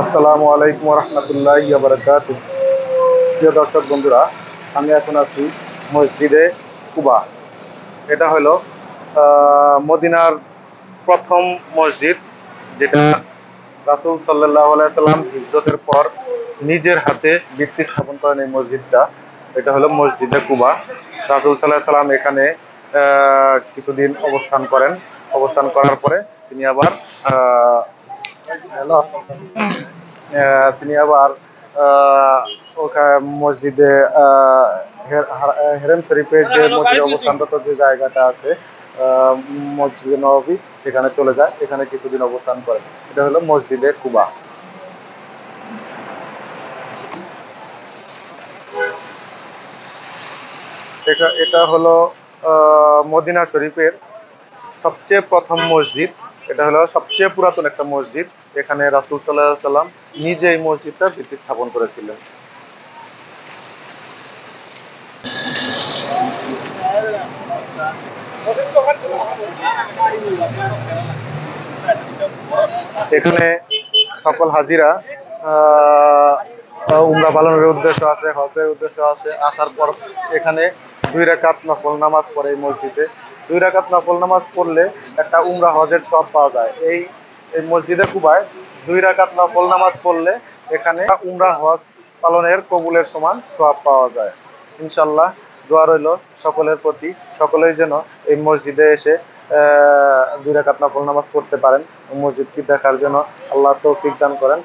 আসসালামু আলাইকুম রহমতুল্লাহ বারকাত প্রিয় দর্শক বন্ধুরা, আমি এখন আছি মসজিদে কুবা। এটা হলো মদিনার প্রথম মসজিদ যেটা রাসুল সাল্লাহ সাল্লাম হিজরতের পর নিজের হাতে ভিত্তি স্থাপন করেন এই মসজিদটা। এটা হলো মসজিদে কুবা। রাসুল সাল্লাহ সাল্লাম এখানে কিছুদিন অবস্থান করেন। অবস্থান করার পরে তিনি আবার তিনি আবার মসজিদে হেরেম শরীফের যে মসজিদে অবস্থানরত যে জায়গাটা আছে মসজিদে নবী সেখানে চলে যায় এখানে কিছুদিন অবস্থান করেন এটা হলো মসজিদে কুবা। এটা এটা হলো আহ, মদিনা শরীফের সবচেয়ে প্রথম মসজিদ। এটা হলো সবচেয়ে পুরাতন একটা মসজিদ এখানে রাসুল সাল্লাহ সাল্লাম নিজে এই মসজিদটা ভিত্তি স্থাপন করেছিলেন। এখানে সকল হাজিরা উমরা পালনের উদ্দেশ্য আছে, হজের উদ্দেশ্য আছে। আসার পর এখানে দুই রাকাত নফল নামাজ পড়ে এই মসজিদে। দুই রাকাত নফল নামাজ পড়লে একটা উমরা হজের সব পাওয়া যায়। এই এই মসজিদে কুবায় দুই রাকাত নফল নামাজ পড়লে এখানে উমরা হজ পালনের কবুলের সমান সব পাওয়া যায়। ইনশাল্লাহ দোয়া রইল সকলের প্রতি। সকলেই যেন এই মসজিদে এসে দুই রাকাত নফল নামাজ পড়তে পারেন। মসজিদটি দেখার জন্য আল্লাহ তৌফিক দান করেন।